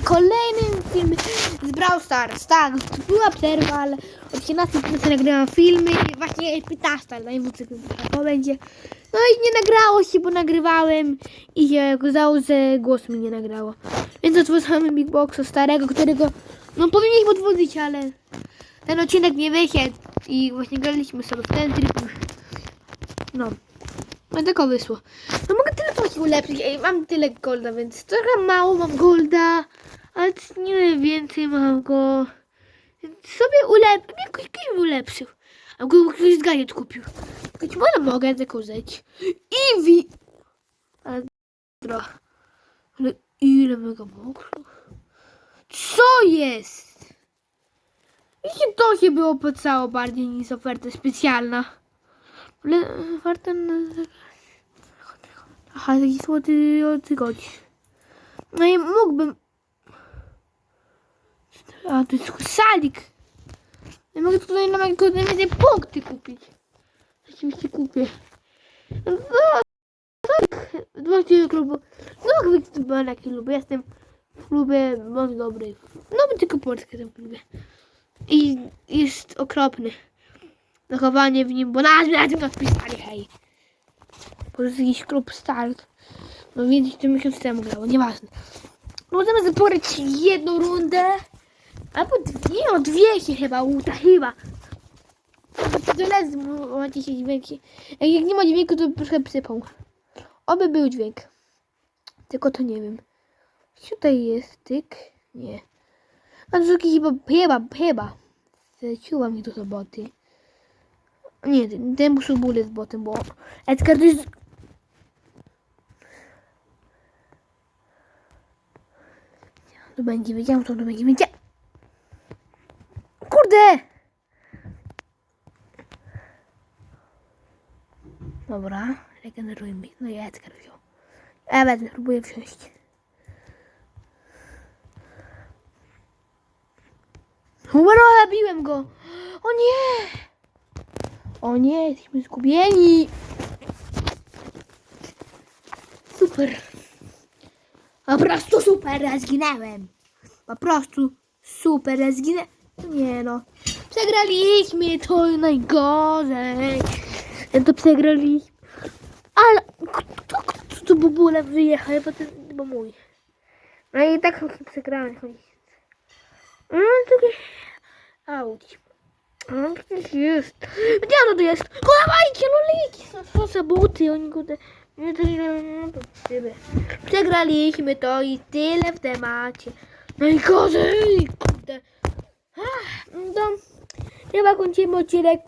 w kolejnym filmie z Brawl Stars. Tak, była przerwa, ale od 17 nagrałam filmy, właśnie 15, ale najwyżej to będzie. No i nie nagrało się, bo nagrywałem i się okazało, że głos mi nie nagrało. Więc otworzymy Big Boxa starego, którego no powinienem odwodzić, ale ten odcinek nie wyszedł i właśnie graliśmy sobie w ten tryb. No. No tylko wyszło. No mogę tyle właśnie ulepszyć. Ej, mam tyle golda, więc trochę mało mam golda. Nie więcej mam go. Sobie ulepszył. Jakoś ktoś ulepszył. A go ktoś z gadżet kupił. Choć może mogę zakorzeć. I wi... Ale. Ale ile mega mokro. Co jest? Wiecie, to się było opłacało bardziej niż oferta specjalna. Ale oferta na... Aha, taki złoty odzygoć. No i mógłbym... To jest salik. Ja mogę tutaj na mojego więcej punkty kupić. Rzeczywiście kupię. No, tak. Właśnie klubu. No, na klubu. Jestem w klubie bardzo dobry. No, tylko Polskę tam lubię. I jest okropny. Zachowanie w nim, bo nazwę na tym napisali, hej. To jest jakiś klub start. No więc to miesiąc temu grało, nieważne. Możemy zaporać jedną rundę. Albo dwie, no dwie się chyba uda, chyba. To les macie się dźwięki. Jak, nie ma dźwięku, to trochę psypą. Oby był dźwięk. Tylko to nie wiem. Tutaj jest tyk. Nie. A jakiś chyba, chyba, chyba. Zleciła mi do soboty. Nie, ten, muszę bullet z botem, bo Edgar to jest... To będzie wiedział, to będzie wiedział. Kurde! Dobra, regenerujmy. No i Edgar wziął. Ja będę próbuję wziąć. Dobra, zabiłem go! O nie! O nie, jesteśmy zgubieni! Super! Po prostu super, ja zginęłem! Po prostu super, ja zginęłem! Nie no, przegraliśmy, to najgorzej! To przegraliśmy. Ale kto, tu w wyjechał? Bo to chyba mój. No i tak przegrałem. No to Auć. No przecież jest. Gdzie ono tu jest? Dawajcie, no liki! Co za buty, oni kurde... Przegraliśmy to i tyle w temacie. Najgorzej, kurde. Ach, No, chyba kończymy odcinek